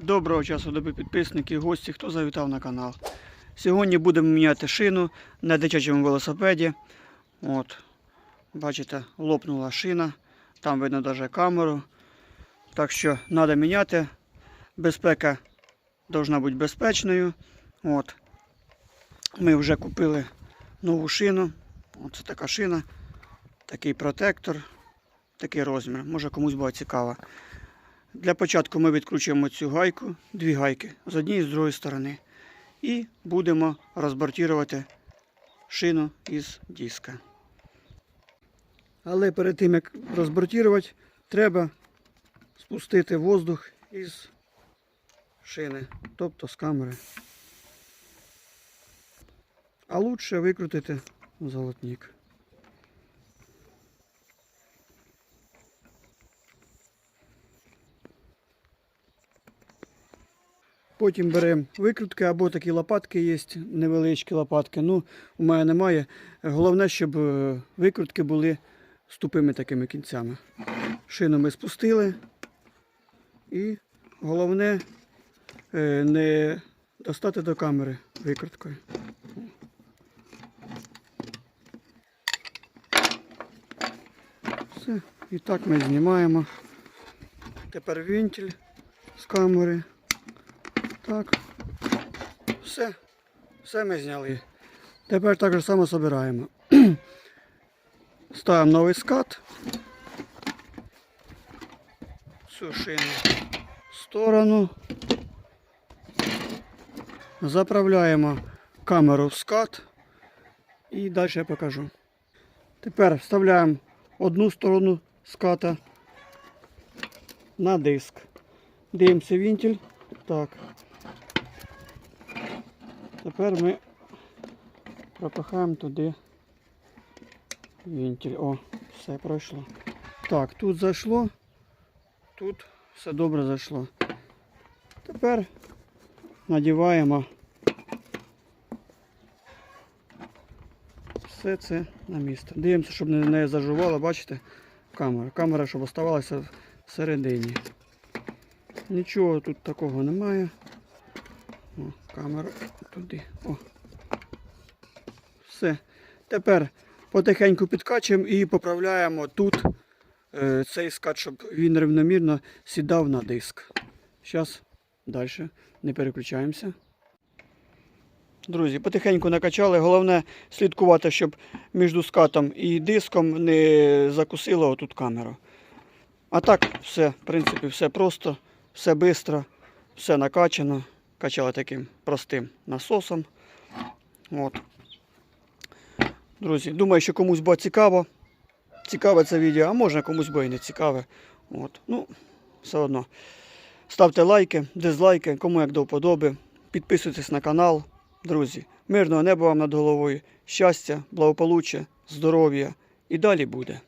Доброго часу доби підписники, гості, хто завітав на канал. Сьогодні будемо міняти шину на дитячому велосипеді. От, бачите, лопнула шина, там видно навіть камеру. Так що треба міняти. Безпека повинна бути безпечною. От. Ми вже купили нову шину. Оце така шина, такий протектор, такий розмір. Може комусь буде цікаво. Для початку ми відкручуємо цю гайку, дві гайки з однієї і з другої сторони. І будемо розбортувати шину із диска. Але перед тим як розбортувати, треба спустити воздух із шини, тобто з камери. А лучше викрутити золотник. Потім беремо викрутки або такі лопатки є, невеличкі лопатки. Ну, у мене немає. Головне, щоб е, викрутки були з тупими такими кінцями. Шину ми спустили. І головне е, не достати до камери викруткою. Все. І так ми знімаємо. Тепер вентиль з камери. Так. Все. Все ми зняли. Тепер так же само збираємо. Ставимо новий скат. Цю шину в сторону. Заправляємо камеру в скат. І далі я покажу. Тепер вставляємо одну сторону ската на диск. Дивимося вентиль. Так. Тепер ми пропихаємо туди вентиль. О, все пройшло. Так, тут зайшло, тут все добре зайшло. Тепер надіваємо все це на місце. Дивимося, щоб не зажувало, бачите, камера. Камера, щоб оставалася всередині. Нічого тут такого немає. Камеру туди. О. Все. Тепер потихеньку підкачуємо і поправляємо тут е, цей скат, щоб він рівномірно сідав на диск. Зараз далі не переключаємося. Друзі, потихеньку накачали. Головне слідкувати, щоб між скатом і диском не закусило отут камеру. А так, все, в принципі, все просто, все швидко, все накачано. Качали таким простим насосом. От. Друзі, думаю, що комусь буде цікаво. Цікаве це відео, а може комусь буде і не цікаве. От. Ну, все одно. Ставте лайки, дизлайки, кому як до вподоби. Підписуйтесь на канал. Друзі, мирного неба вам над головою, щастя, благополуччя, здоров'я і далі буде.